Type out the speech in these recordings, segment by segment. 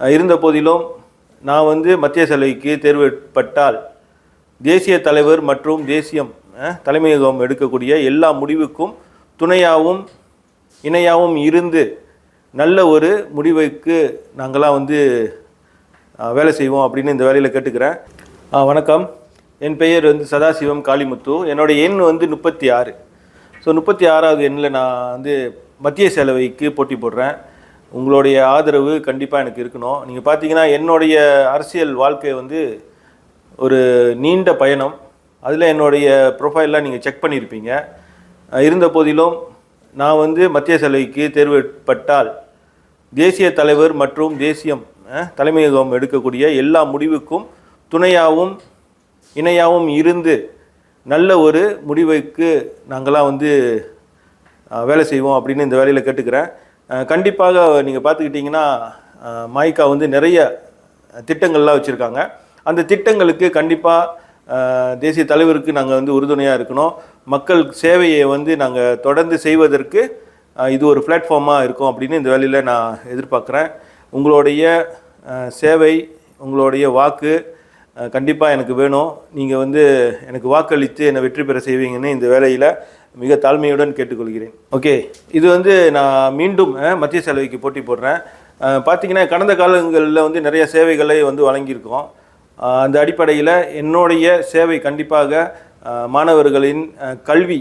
இருந்த போதிலும் நான் வந்து மத்திய செலவிக்கு தேர்வுப்பட்டால் தேசிய தலைவர் மற்றும் தேசியம் தலைமையகம் எடுக்கக்கூடிய எல்லா முடிவுக்கும் துணையாகவும் இணையாகவும் இருந்து நல்ல ஒரு முடிவுக்கு நாங்களாம் வந்து வேலை செய்வோம் அப்படின்னு இந்த வேலையில் கேட்டுக்கிறேன். வணக்கம். என் பெயர் வந்து சதாசிவம் காளிமுத்து. என்னோட எண் வந்து முப்பத்தி ஆறு. ஸோ முப்பத்தி ஆறாவது எண்ணில் நான் வந்து மத்திய செலவைக்கு போட்டி போடுறேன். உங்களுடைய ஆதரவு கண்டிப்பாக எனக்கு இருக்கணும். நீங்கள் பார்த்தீங்கன்னா என்னுடைய அரசியல் வாழ்க்கை வந்து ஒரு நீண்ட பயணம். அதில் என்னுடைய ப்ரொஃபைல்லாம் நீங்கள் செக் பண்ணியிருப்பீங்க இருந்த போதிலும் நான் வந்து மத்திய சலுகைக்கு தேர்வுப்பட்டால் தேசிய தலைவர் மற்றும் தேசியம் தலைமையகம் எடுக்கக்கூடிய எல்லா முடிவுக்கும் துணையாகவும் இணையாகவும் இருந்து நல்ல ஒரு முடிவுக்கு நாங்களாம் வந்து வேலை செய்வோம் அப்படின்னு இந்த வேலையில் கேட்டுக்கிறேன். கண்டிப்பாக நீங்கள் பார்த்துக்கிட்டிங்கன்னா மாய்க்கா வந்து நிறைய திட்டங்கள்லாம் வச்சுருக்காங்க. அந்த திட்டங்களுக்கு கண்டிப்பாக தேசிய தலைவருக்கு நாங்கள் வந்து உறுதுணையாக இருக்கணும். மக்கள் சேவையை வந்து நாங்கள் தொடர்ந்து செய்வதற்கு இது ஒரு பிளாட்ஃபார்மாக இருக்கும் அப்படின்னு இந்த வேலையில் நான் எதிர்பார்க்குறேன். உங்களுடைய சேவை உங்களுடைய வாக்கு கண்டிப்பாக எனக்கு வேணும். நீங்கள் வந்து எனக்கு வாக்களித்து என்னை வெற்றி பெற செய்வீங்கன்னு இந்த வேலையில் மிக தாழ்மையுடன் கேட்டுக்கொள்கிறேன். ஓகே இது வந்து நான் மீண்டும் மத்திய செலவைக்கு போட்டி போடுறேன். பார்த்தீங்கன்னா கடந்த காலங்களில் வந்து நிறைய சேவைகளை வந்து வழங்கியிருக்கோம். அந்த அடிப்படையில் என்னுடைய சேவை கண்டிப்பாக மாணவர்களின் கல்வி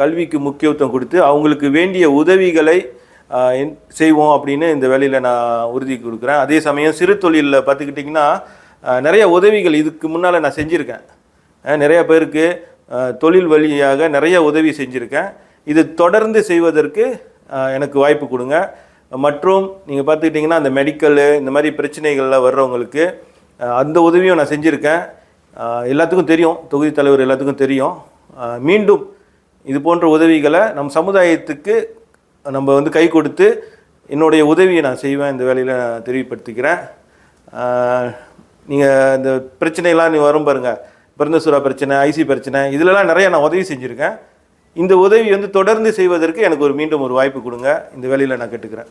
கல்விக்கு முக்கியத்துவம் கொடுத்து அவங்களுக்கு வேண்டிய உதவிகளை செய்வோம் அப்படின்னு இந்த வேலையில் நான் உறுதி கொடுக்குறேன். அதே சமயம் சிறு தொழிலில் பார்த்துக்கிட்டிங்கன்னா நிறைய உதவிகள் இதுக்கு முன்னால் நான் செஞ்சுருக்கேன். நிறைய பேருக்கு தொழில் வழியாக நிறைய உதவி செஞ்சுருக்கேன். இது தொடர்ந்து செய்வதற்கு எனக்கு வாய்ப்பு கொடுங்க. மற்றும் நீங்கள் பார்த்துக்கிட்டிங்கன்னா அந்த மெடிக்கலு இந்த மாதிரி பிரச்சனைகளில் வர்றவங்களுக்கு அந்த உதவியும் நான் செஞ்சுருக்கேன். எல்லாத்துக்கும் தெரியும். தொகுதி தலைவர் எல்லாத்துக்கும் தெரியும். மீண்டும் இது போன்ற உதவிகளை நம் சமுதாயத்துக்கு நம்ம வந்து கை கொடுத்து என்னுடைய உதவியை நான் செய்வேன். இந்த வேலையில் தெரியப்படுத்திக்கிறேன். தெரிவிப்படுத்திக்கிறேன் நீங்கள் இந்த பிரச்சனைலாம் நீ வரும் பாருங்கள் பிறந்தசுரா பிரச்சனை ஐசி பிரச்சனை இதிலலாம் நிறையா நான் உதவி செஞ்சுருக்கேன். இந்த உதவி வந்து தொடர்ந்து செய்வதற்கு எனக்கு ஒரு மீண்டும் ஒரு வாய்ப்பு கொடுங்க. இந்த வேலையில் நான் கேட்டுக்கிறேன்.